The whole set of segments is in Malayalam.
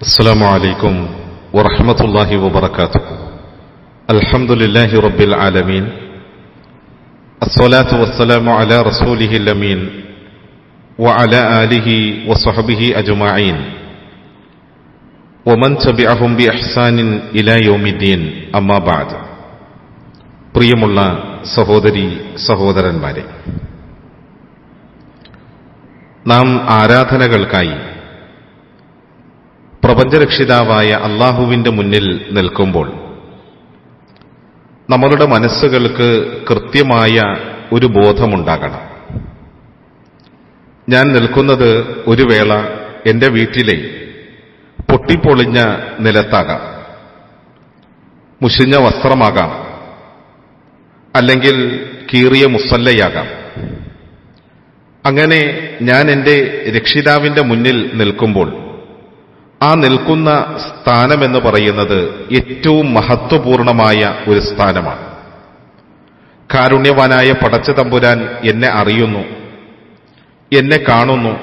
السلام عليكم ورحمة الله وبركاته الحمد لله رب العالمين الصلاة والسلام على رسوله الأمين وعلى آله وصحبه أجمعين ومن تبعهم بإحسان إلى يوم الدين أما بعد പ്രിയമുള്ള സഹോദരി സഹോദരന്മാരെ നാം ആരാധനകൾക്കായി പ്രപഞ്ചരക്ഷിതാവായ അള്ളാഹുവിന്റെ മുന്നിൽ നിൽക്കുമ്പോൾ നമ്മളുടെ മനസ്സുകൾക്ക് കൃത്യമായ ഒരു ബോധമുണ്ടാകണം. ഞാൻ നിൽക്കുന്നത് ഒരു വേള എന്റെ വീട്ടിലെ പൊട്ടിപ്പൊളിഞ്ഞ നിലത്താകാം. മുഷിഞ്ഞ വസ്ത്രമാകാം. അല്ലെങ്കിൽ കീറിയ മുസല്ലയാകാം. അങ്ങനെ ഞാൻ എന്റെ രക്ഷിതാവിന്റെ മുന്നിൽ നിൽക്കുമ്പോൾ ആ നിൽക്കുന്ന സ്ഥാനമെന്ന് പറയുന്നത് ഏറ്റവും മഹത്വപൂർണമായ ഒരു സ്ഥാനമാണ്. കാരുണ്യവാനായ പടച്ച തമ്പുരാൻ എന്നെ അറിയുന്നു എന്നെ കാണുന്നു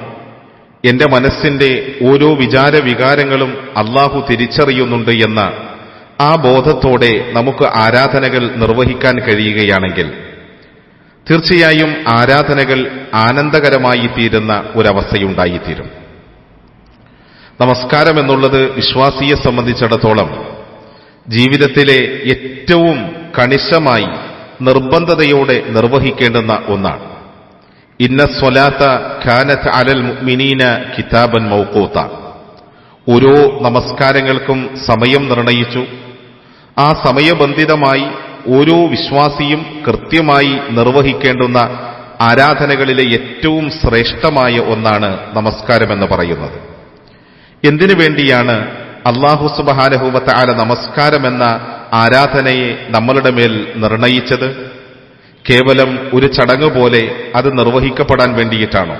എന്റെ മനസ്സിന്റെ ഓരോ വിചാര വികാരങ്ങളും അള്ളാഹു തിരിച്ചറിയുന്നുണ്ട് എന്ന ആ ബോധത്തോടെ നമുക്ക് ആരാധനകൾ നിർവഹിക്കാൻ കഴിയുകയാണെങ്കിൽ തീർച്ചയായും ആരാധനകൾ ആനന്ദകരമായി തീരുന്ന ഒരവസ്ഥയുണ്ടായിത്തീരും. നമസ്കാരം എന്നുള്ളത് വിശ്വാസിയെ സംബന്ധിച്ചിടത്തോളം ജീവിതത്തിലെ ഏറ്റവും കണിശമായി നിർബന്ധതയോടെ നിർവഹിക്കേണ്ടുന്ന ഒന്നാണ്. ഇന്ന സ്വലാത്ത ഖാനത്ത് അലൽ മിനീന കിതാബൻ മൗക്കൂത്ത ഓരോ നമസ്കാരങ്ങൾക്കും സമയം നിർണയിച്ചു. ആ സമയബന്ധിതമായി ഓരോ വിശ്വാസിയും കൃത്യമായി നിർവഹിക്കേണ്ടുന്ന ആരാധനകളിലെ ഏറ്റവും ശ്രേഷ്ഠമായ ഒന്നാണ് നമസ്കാരമെന്ന് പറയുന്നത്. എന്തിനു വേണ്ടിയാണ് അള്ളാഹു സുബഹാനഹൂവത്ത ആല നമസ്കാരമെന്ന ആരാധനയെ നമ്മളുടെ മേൽ നിർണയിച്ചത്? കേവലം ഒരു ചടങ്ങ് പോലെ അത് നിർവഹിക്കപ്പെടാൻ വേണ്ടിയിട്ടാണോ?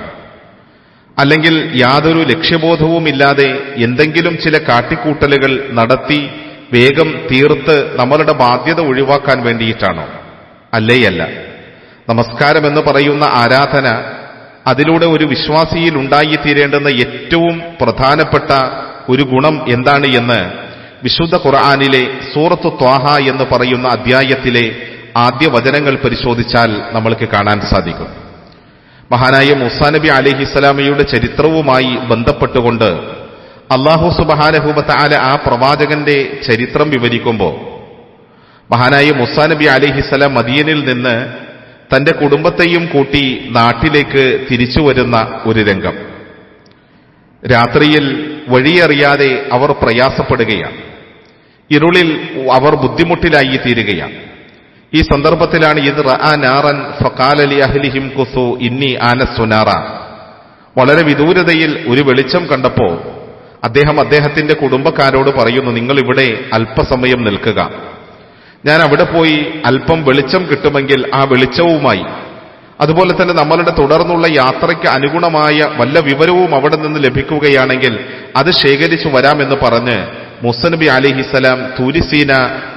അല്ലെങ്കിൽ യാതൊരു ലക്ഷ്യബോധവുമില്ലാതെ എന്തെങ്കിലും ചില കാട്ടിക്കൂട്ടലുകൾ നടത്തി വേഗം തീർത്ത് നമ്മളുടെ ബാധ്യത ഒഴിവാക്കാൻ വേണ്ടിയിട്ടാണോ? അല്ലേയല്ല. നമസ്കാരം എന്ന് പറയുന്ന ആരാധന അതിലൂടെ ഒരു വിശ്വാസിയിൽ ഉണ്ടായിത്തീരേണ്ടുന്ന ഏറ്റവും പ്രധാനപ്പെട്ട ഒരു ഗുണം എന്താണ് എന്ന് വിശുദ്ധ ഖുർആാനിലെ സൂറത്ത് ത്വാഹ എന്ന് പറയുന്ന അധ്യായത്തിലെ ആദ്യ വചനങ്ങൾ പരിശോധിച്ചാൽ നമ്മൾക്ക് കാണാൻ സാധിക്കും. മഹാനായ മുസാ നബി അലിഹിസ്സലാമയുടെ ചരിത്രവുമായി ബന്ധപ്പെട്ടുകൊണ്ട് അള്ളാഹു സുബഹാനഹൂബത്ത് ആല ആ പ്രവാചകന്റെ ചരിത്രം വിവരിക്കുമ്പോൾ മഹാനായ മുസാ നബി അലിഹിസ്സലാം മദിയനിൽ നിന്ന് തന്റെ കുടുംബത്തെയും കൂട്ടി നാട്ടിലേക്ക് തിരിച്ചു വരുന്ന ഒരു രംഗം. രാത്രിയിൽ വഴിയറിയാതെ അവർ പ്രയാസപ്പെടുകയാണ്. ഇരുളിൽ അവർ ബുദ്ധിമുട്ടിലായി തീരുകയാണ്. ഈ സന്ദർഭത്തിലാണ് ഇത് നാറൻ ഫക്കാലലി അഹ്ലിഹിം കുസു ഇന്നി ആനസുനാറ വളരെ വിദൂരതയിൽ ഒരു വെളിച്ചം കണ്ടപ്പോ അദ്ദേഹം അദ്ദേഹത്തിന്റെ കുടുംബക്കാരോട് പറയുന്നു നിങ്ങൾ ഇവിടെ അല്പസമയം നിൽക്കുക. ഞാൻ അവിടെ പോയി അല്പം വെളിച്ചം കിട്ടുമെങ്കിൽ ആ വെളിച്ചവുമായി. അതുപോലെ തന്നെ നമ്മളുടെ തുടർന്നുള്ള യാത്രയ്ക്ക് അനുഗുണമായ വല്ല വിവരവും അവിടെ നിന്ന് ലഭിക്കുകയാണെങ്കിൽ അത് ശേഖരിച്ചു വരാമെന്ന് പറഞ്ഞ് മുസനബി അലിഹിസലാം തൂരിസീന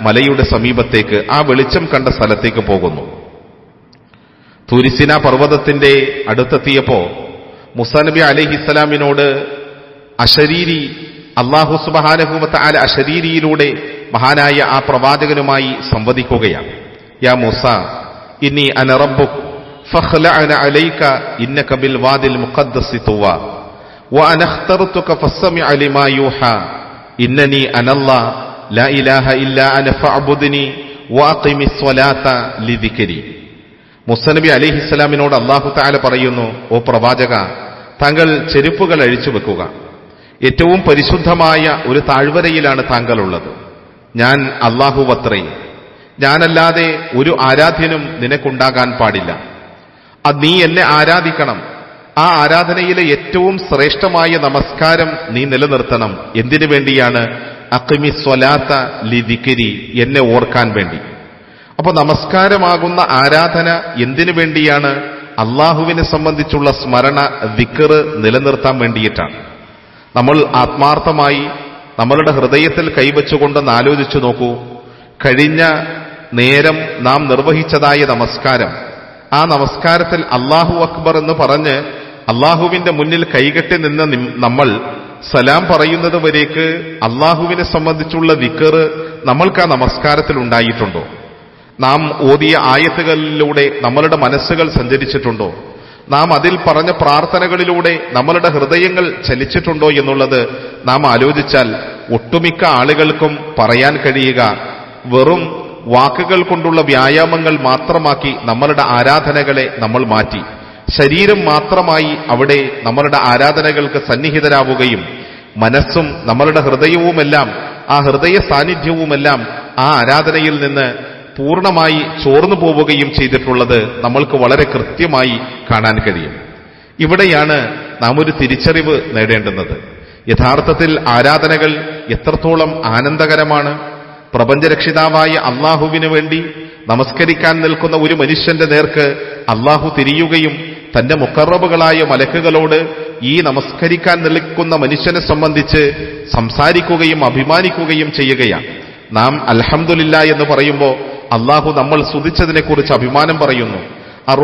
മലയുടെ സമീപത്തേക്ക് ആ വെളിച്ചം കണ്ട സ്ഥലത്തേക്ക് പോകുന്നു. തൂരിസീന പർവതത്തിന്റെ അടുത്തെത്തിയപ്പോ മുസനബി അലിഹിസലാമിനോട് അശരീരി അള്ളാഹു സുബഹാനഹുമത്ത അല അശരീരിയിലൂടെ മഹാനായ ആ പ്രവാചകനുമായി സംവദിക്കുകയാണ് യാ മൂസ ഇനി അനറബുക് فخلعنا عليك إنك بالوادي المقدس طوى وأنا اخترتك فاستمع لما يوحى إنني أنا الله لا إله إلا أنا فاعبدني وأقم الصلاة لذكري മുസനബി അലിഹിസ്സലാമിനോട് അള്ളാഹു താല പറയുന്നു ഓ പ്രവാചക താങ്കൾ ചെരുപ്പുകൾ അഴിച്ചു വെക്കുക ഏറ്റവും പരിശുദ്ധമായ ഒരു താഴ്വരയിലാണ് താങ്കളുള്ളത് ഞാൻ അള്ളാഹുവത്രേ ഞാനല്ലാതെ ഒരു ആരാധ്യനും നിനക്കുണ്ടാകാൻ പാടില്ല. അത് നീ എന്നെ ആരാധിക്കണം. ആ ആരാധനയിലെ ഏറ്റവും ശ്രേഷ്ഠമായ നമസ്കാരം നീ നിലനിർത്തണം. എന്തിനു വേണ്ടിയാണ്? അക്കിമി സ്വലാത്ത ലിദിക്കിരി എന്നെ ഓർക്കാൻ വേണ്ടി. അപ്പൊ നമസ്കാരമാകുന്ന ആരാധന എന്തിനു വേണ്ടിയാണ്? അള്ളാഹുവിനെ സംബന്ധിച്ചുള്ള സ്മരണ വിക്കറ് നിലനിർത്താൻ വേണ്ടിയിട്ടാണ്. നമ്മൾ ആത്മാർത്ഥമായി നമ്മളുടെ ഹൃദയത്തിൽ കൈവച്ചുകൊണ്ടെന്ന് ആലോചിച്ചു നോക്കൂ. കഴിഞ്ഞ നേരം നാം നിർവഹിച്ചതായ നമസ്കാരം. ആ നമസ്കാരത്തിൽ അള്ളാഹു അക്ബർ എന്ന് പറഞ്ഞ് അള്ളാഹുവിന്റെ മുന്നിൽ കൈകെട്ടി നിന്ന നമ്മൾ സലാം പറയുന്നത് വരേക്ക് അള്ളാഹുവിനെ സംബന്ധിച്ചുള്ള വിക്കറ് നമ്മൾക്ക് ആ നമസ്കാരത്തിൽ ഉണ്ടായിട്ടുണ്ടോ? നാം ഓതിയ ആയത്തുകളിലൂടെ നമ്മളുടെ മനസ്സുകൾ സഞ്ചരിച്ചിട്ടുണ്ടോ? നാം അതിൽ പറഞ്ഞ പ്രാർത്ഥനകളിലൂടെ നമ്മളുടെ ഹൃദയങ്ങൾ ചലിച്ചിട്ടുണ്ടോ എന്നുള്ളത് നാം ആലോചിച്ചാൽ ഒട്ടുമിക്ക ആളുകൾക്കും പറയാൻ കഴിയുക വെറും വാക്കുകൾ കൊണ്ടുള്ള വ്യായാമങ്ങൾ മാത്രമാക്കി നമ്മളുടെ ആരാധനകളെ നമ്മൾ മാറ്റി. ശരീരം മാത്രമായി അവിടെ നമ്മളുടെ ആരാധനകൾക്ക് സന്നിഹിതരാവുകയും മനസ്സും നമ്മളുടെ ഹൃദയവുമെല്ലാം ആ ഹൃദയ സാന്നിധ്യവുമെല്ലാം ആ ആരാധനയിൽ നിന്ന് പൂർണമായി ചോർന്നു പോവുകയും ചെയ്തിട്ടുള്ളത് നമ്മൾക്ക് വളരെ കൃത്യമായി കാണാൻ കഴിയും. ഇവിടെയാണ് നാം ഒരു തിരിച്ചറിവ് നേടേണ്ടുന്നത്. യഥാർത്ഥത്തിൽ ആരാധനകൾ എത്രത്തോളം ആനന്ദകരമാണ്. പ്രപഞ്ചരക്ഷിതാവായ അള്ളാഹുവിനു വേണ്ടി നമസ്കരിക്കാൻ നിൽക്കുന്ന ഒരു മനുഷ്യന്റെ നേർക്ക് അള്ളാഹു തിരിയുകയും തന്റെ മുക്കറബുകളായ മലക്കുകളോട് ഈ നമസ്കരിക്കാൻ നിൽക്കുന്ന മനുഷ്യനെ സംബന്ധിച്ച് സംസാരിക്കുകയും അഭിമാനിക്കുകയും ചെയ്യുകയാണ്. നാം അൽഹമുല്ല എന്ന് പറയുമ്പോൾ അള്ളാഹു നമ്മൾ സ്തുതിച്ചതിനെക്കുറിച്ച് അഭിമാനം പറയുന്നു. അർ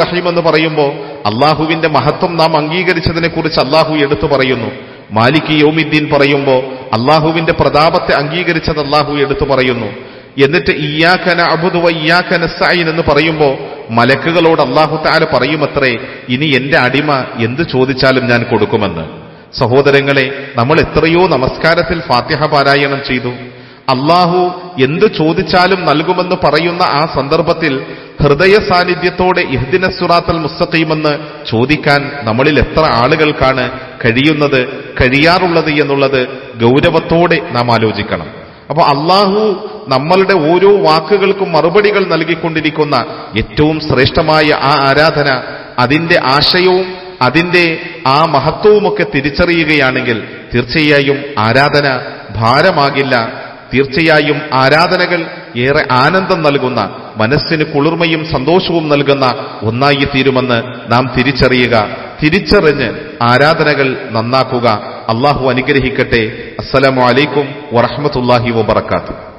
റഹീം എന്ന് പറയുമ്പോൾ അള്ളാഹുവിന്റെ മഹത്വം നാം അംഗീകരിച്ചതിനെക്കുറിച്ച് അള്ളാഹു എടുത്തു പറയുന്നു. മാലിക് യോമിദ്ദീൻ പറയുമ്പോൾ അള്ളാഹുവിന്റെ പ്രതാപത്തെ അംഗീകരിച്ചത് അള്ളാഹു എടുത്തു പറയുന്നു. എന്നിട്ട് ഇയാഖന അബുദുവ ഇയാഖന സൈൻ എന്ന് പറയുമ്പോൾ മലക്കുകളോട് അള്ളാഹു താല പറയുമത്രേ ഇനി എന്റെ അടിമ എന്ത് ചോദിച്ചാലും ഞാൻ കൊടുക്കുമെന്ന്. സഹോദരങ്ങളെ നമ്മൾ എത്രയോ നമസ്കാരത്തിൽ ഫാത്തിഹ പാരായണം ചെയ്തു. അള്ളാഹു എന്ത് ചോദിച്ചാലും നൽകുമെന്ന് പറയുന്ന ആ സന്ദർഭത്തിൽ ഹൃദയ സാന്നിധ്യത്തോടെ ഇഹ്ദിന സുറാത്തൽ മുസ്തഖീമെന്ന് ചോദിക്കാൻ നമ്മളിൽ എത്ര ആളുകൾക്കാണ് കഴിയുന്നത് കഴിയാറുള്ളത് എന്നുള്ളത് ഗൗരവത്തോടെ നാം ആലോചിക്കണം. അപ്പൊ അള്ളാഹു നമ്മളുടെ ഓരോ വാക്കുകൾക്കും മറുപടികൾ നൽകിക്കൊണ്ടിരിക്കുന്ന ഏറ്റവും ശ്രേഷ്ഠമായ ആ ആരാധന അതിന്റെ ആശയവും അതിന്റെ ആ മഹത്വവുമൊക്കെ തിരിച്ചറിയുകയാണെങ്കിൽ തീർച്ചയായും ആരാധന ഭാരമാകില്ല. തീർച്ചയായും ആരാധനകൾ ഏറെ ആനന്ദം നൽകുന്ന മനസ്സിന് കുളിർമയും സന്തോഷവും നൽകുന്ന ഒന്നായി തീരുമെന്ന് നാം തിരിച്ചറിയുക തിരിച്ചറിഞ്ഞ് ആരാധനകൾ നന്നാക്കുക. അള്ളാഹു അനുഗ്രഹിക്കട്ടെ. അസ്സലാമലൈക്കും വറഹമത്തല്ലാഹി വബർക്കാത്തു